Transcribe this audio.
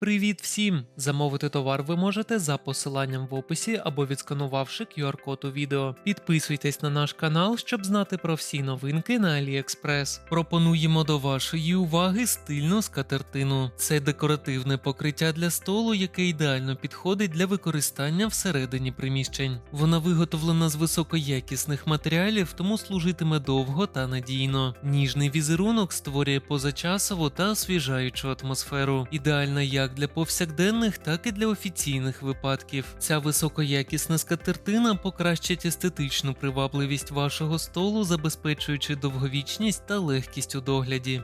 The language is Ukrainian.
Привіт всім! Замовити товар ви можете за посиланням в описі або відсканувавши QR-код у відео. Підписуйтесь на наш канал, щоб знати про всі новинки на AliExpress. Пропонуємо до вашої уваги стильну скатертину. Це декоративне покриття для столу, яке ідеально підходить для використання всередині приміщень. Вона виготовлена з високоякісних матеріалів, тому служитиме довго та надійно. Ніжний візерунок створює позачасову та освіжаючу атмосферу. Ідеальна як для повсякденних, так і для офіційних випадків. Ця високоякісна скатертина покращить естетичну привабливість вашого столу, забезпечуючи довговічність та легкість у догляді.